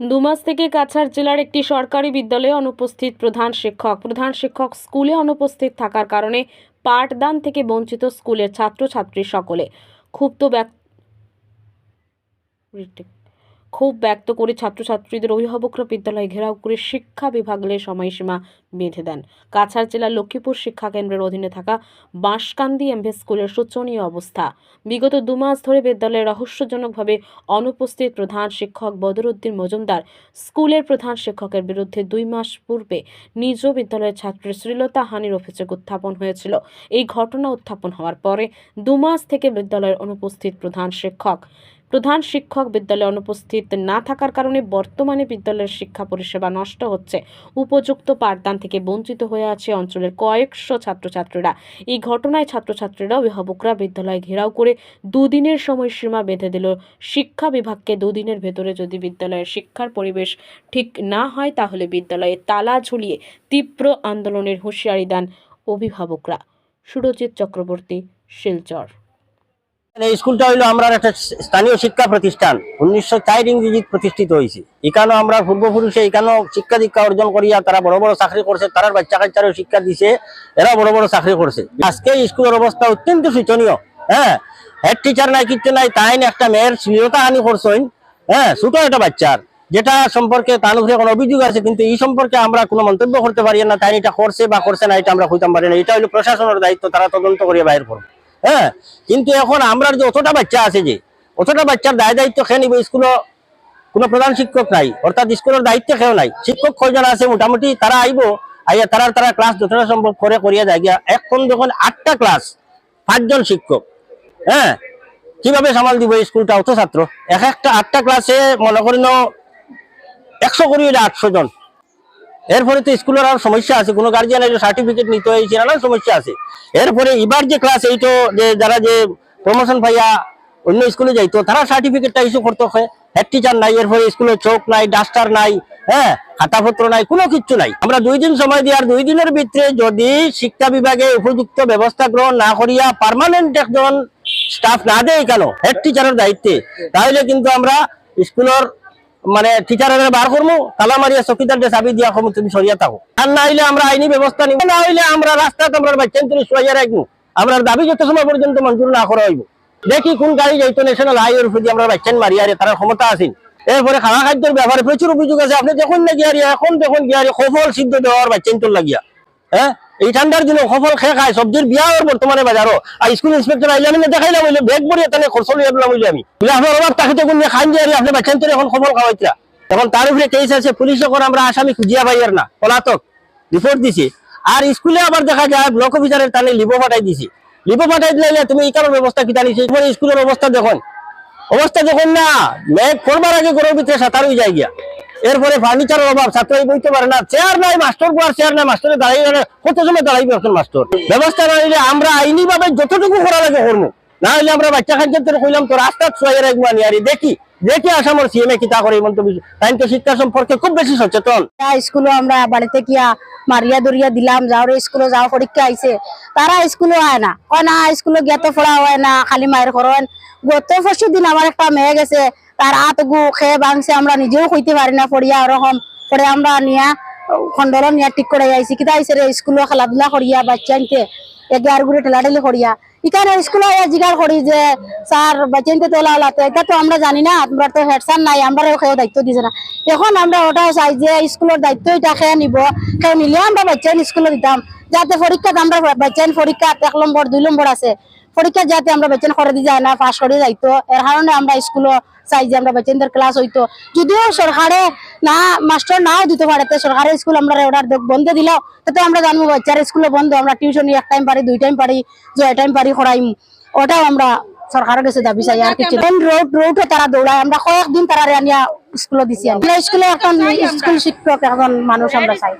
দুমাস থেকে কাছাড় জেলার একটি সরকারি বিদ্যালয়ে অনুপস্থিত প্রধান শিক্ষক। প্রধান শিক্ষক স্কুলে অনুপস্থিত থাকার কারণে পাঠদান থেকে বঞ্চিত স্কুলের ছাত্রছাত্রী সকলে। ক্ষুব্ধ ক্ষোভ ব্যক্ত করে ছাত্রছাত্রীদের অভিভাবকরা বিদ্যালয়ে ঘেরাও করে শিক্ষা বিভাগের সময়সীমা বেঁধে দেন। কাছাড় জেলার লক্ষ্মীপুর শিক্ষা কেন্দ্রের অধীনে থাকা বাঁশকান্দি এমভি স্কুলের শোচনীয় অবস্থা। বিগত দু মাস ধরে বিদ্যালয়ে রহস্যজনকভাবে অনুপস্থিত প্রধান শিক্ষক বদরুদ্দিন মজুমদার স্কুলের প্রধান শিক্ষকের বিরুদ্ধে দুই মাস পূর্বে নিজ বিদ্যালয়ের ছাত্রের শ্লীলতা হানির অভিযোগ উত্থাপন হয়েছিল। এই ঘটনা উত্থাপন হওয়ার পরে দু মাস থেকে বিদ্যালয়ের অনুপস্থিত প্রধান শিক্ষক। প্রধান শিক্ষক বিদ্যালয়ে অনুপস্থিত না থাকার কারণে বর্তমানে বিদ্যালয়ের শিক্ষা পরিষেবা নষ্ট হচ্ছে। উপযুক্ত পাঠদান থেকে বঞ্চিত হয়ে আছে অঞ্চলের কয়েকশো ছাত্রছাত্রীরা। এই ঘটনায় ছাত্রছাত্রীরা, অভিভাবকরা বিদ্যালয় ঘেরাও করে দুদিনের সময়সীমা বেঁধে দিল। শিক্ষা বিভাগকে দুদিনের ভেতরে যদি বিদ্যালয়ের শিক্ষার পরিবেশ ঠিক না হয়, তাহলে বিদ্যালয়ে তালা ঝুলিয়ে তীব্র আন্দোলনের হুঁশিয়ারি দেন অভিভাবকরা। সুরজিৎ চক্রবর্তী, শিলচর। এই স্কুলটা হইল আমরা একটা স্থানীয় শিক্ষা প্রতিষ্ঠান। উনিশশো চার প্রতিষ্ঠিত হয়েছে আমরা পূর্বপুরুষে এখানেও শিক্ষা দীক্ষা অর্জন করিয়া তারা বড় বড় চাকরি করছে বাচ্চা কাচ্চারও শিক্ষা দিছে, এরা বড় বড় চাকরি করছে। আজকে স্কুলের অবস্থা অত্যন্ত শোচনীয় হ্যাঁ? হেড টিচার নাই, কিচ্ছু নাই, তাই একটা মেয়ের শ্লীলতা হানি করছেন হ্যাঁ? ছোট একটা বাচ্চার, যেটা সম্পর্কে তার কোনো অভিযোগ আছে, কিন্তু এই সম্পর্কে আমরা কোনো মন্তব্য করতে পারি না, তাই এটা করছে বা করছে না, এটা আমরা কইতাম পারি না। এটা হলো প্রশাসনের দায়িত্ব, তারা তদন্ত করিয়া বাইর হ্যাঁ কিন্তু এখন আমরা যে অতটা বাচ্চা আছে যে, অতটা বাচ্চার দায় দায়িত্ব খেয়ে নিব স্কুলে কোনো প্রধান শিক্ষক নাই, অর্থাৎ স্কুলের দায়িত্ব খেয়েও নাই। শিক্ষক কয়জন আছে মোটামুটি তারা আইব, আইয়া তারা তারা ক্লাস যতটা সম্ভব করে করিয়া যায় গিয়া এখন যখন আটটা ক্লাস, পাঁচজন শিক্ষক হ্যাঁ কীভাবে সামাল দিব স্কুলটা অত ছাত্র? এক একটা আটটা ক্লাসে মনে করি ন একশো করি আটশো জন। এরপরে তো স্কুলের আর সমস্যা আছে, কোনো গার্জিয়ানের সার্টিফিকেট নিতে হয়েছে নানান সমস্যা আছে। এরপরে এবার যে ক্লাস এইটো যে যারা যে প্রমোশন পাইয়া অন্য স্কুলে যাইতো, তারা সার্টিফিকেটটা ইস্যু করতে হয় হেড টিচার নাই, এরপরে স্কুলে চোখ নাই ডাস্টার নাই হ্যাঁ খাতাপত্র নাই, কোনো কিচ্ছু নাই। আমরা দুই দিন সময় দিই, আর দুই দিনের ভিতরে যদি শিক্ষা বিভাগে উপযুক্ত ব্যবস্থা গ্রহণ না করিয়া পার্মানেন্ট একজন স্টাফ না দেয় কেন হেড টিচারের দায়িত্বে, তাহলে কিন্তু আমরা স্কুলের মানে টিচারের বার করব তালা মারিয়া চকিদারকে চাবি দিয়া কমু তুমি সরিয়া থাকো। আর না হইলে আমরা আইনি ব্যবস্থা নিব, না হইলে আমরা রাস্তাতে আমরা বাচ্চা তুমি সরিয়া রাখব আমরা দাবি যত সময় পর্যন্ত মঞ্জুর না করা হইব। দেখি কোন গাড়ি যাইতো ন্যাশনাল হাইওয়ের উপর আমরা বাচ্চান মারিয়ারে তার ক্ষমতা আছে এরপরে খাওয়া খাদ্যের ব্যাপারে প্রচুর অভিযোগ আছে। আপনি যখন না গিয়ারি, এখন দেখুন গিয়ারি সফল সিদ্ধ দেওয়ার বাচ্চান তোর লাগিয়া। হ্যাঁ? এই ঠান্ডার দিনে সফল খেয়ে খায়, সবজির বিয়া বর্তমানে বাজারও আর। স্কুল ইন্সপেক্টর আইলে আমি দেখাইলাম বলে বেগ ভরিয়ে তাহলে খরচ লিয়ে আমি বলে, আপনার অভাব, তাকে তখন খাইন দিয়ে আপনি বাচ্চান তোর এখন সফল খাওয়াইতরা। তখন তার উপরে কেস আছে পুলিশ যখন আমরা আসামি খুঁজিয়া পাইয়ার না, পলাতক। রিপোর্ট দিছি। আর স্কুলে আবার দেখা যায় ব্লক অফিসারের তানে লিবো পাঠাই দিছি। লিবো পাঠাই দিলে তুমি এই কারণ ব্যবস্থা কি জানিস এরপরে স্কুলের অবস্থা দেখুন। অবস্থা দেখুন না মেঘ করবার আগে গরুর ভিতরে সাঁতার হয়ে যায় গিয়া। এরপরে ফার্নিচারের অভাব ছাত্র বইতে পারে না। চেয়ার নাই মাস্টার পাওয়ার চেয়ার নাই মাস্টারে দাঁড়িয়ে কত সময় দাঁড়াইবে এখন মাস্টার ব্যবস্থা না নিলে আমরা আইনি ভাবে যতটুকু করা লাগে না হলে আমরা বাচ্চা খাদ্যের কইলাম তো রাস্তা ছুঁয়ে রাখব আনি আর দেখি দেখি সিএমএ কিতা করে এই মন্তব্য। তাই তো শিক্ষা সম্পর্কে খুব বেশি সচেতন। স্কুলে আমরা বাড়িতে মারিয়া দরিয়া দিলাম, যাও রে স্কুলে যাও, পরীক্ষা আইছে। তারা স্কুলে হয় না। না স্কুলে তো হয় না, খালি মায়ের করেন গত পরশু দিন আমার একটা মেয়ে গেছে, তার হাত গু খেয়ে আমরা নিজেও কইতে পারি না, পড়িয়া ওরকম। পরে আমরা নিয়া খন্ডল নিয়া ঠিক করে আইছি। কিতা আইছে রে স্কুলে খেলাধুলা করিয়া, বাচ্চা আনতে এগার গুড়ে ঠেলাঠেলি করিয়া। এখানে স্কুলে জিগার করি যে, স্যার বাচ্চাইতে তোলা হলাতে। এটা তো আমরা জানি না আপনার তো হেড স্যার নাই আমরা কেউ দায়িত্ব দিছে না। এখন আমরা ওটা চাই যে স্কুলের দায়িত্ব এটা খেয়ে নিব। খেয়ে নিলে আমরা বাচ্চা স্কুলে দিতাম। যাতে পরীক্ষাতে আমরা বাচ্চাইন পরীক্ষা এক নম্বর দুই নম্বর আছে পরীক্ষা যাতে আমরা বাচ্চান করে দিয়ে যায় না পাশ করে যাইতো। এর কারণে আমরা স্কুলে চাই যে আমরা বাচ্চাদের ক্লাস হইতো। যদিও সরকারে না মাস্টার নাও দিতে পারে তো সরকারের স্কুল আমরা অর্ডার বন্ধ দিল তাতে আমরা জানব বাচ্চার স্কুলে বন্ধ আমরা টিউশন এক টাইম পারি দুই টাইম পারি জয় টাইম পারি করাইম। ওটাও আমরা সরকারের কাছে দাবি চাই আর কিছু রোড রোডও তারা দৌড়ায় আমরা কয়েকদিন তারা স্কুলে দিছি স্কুলে এখন স্কুল শিক্ষক এখন মানুষ আমরা চাই।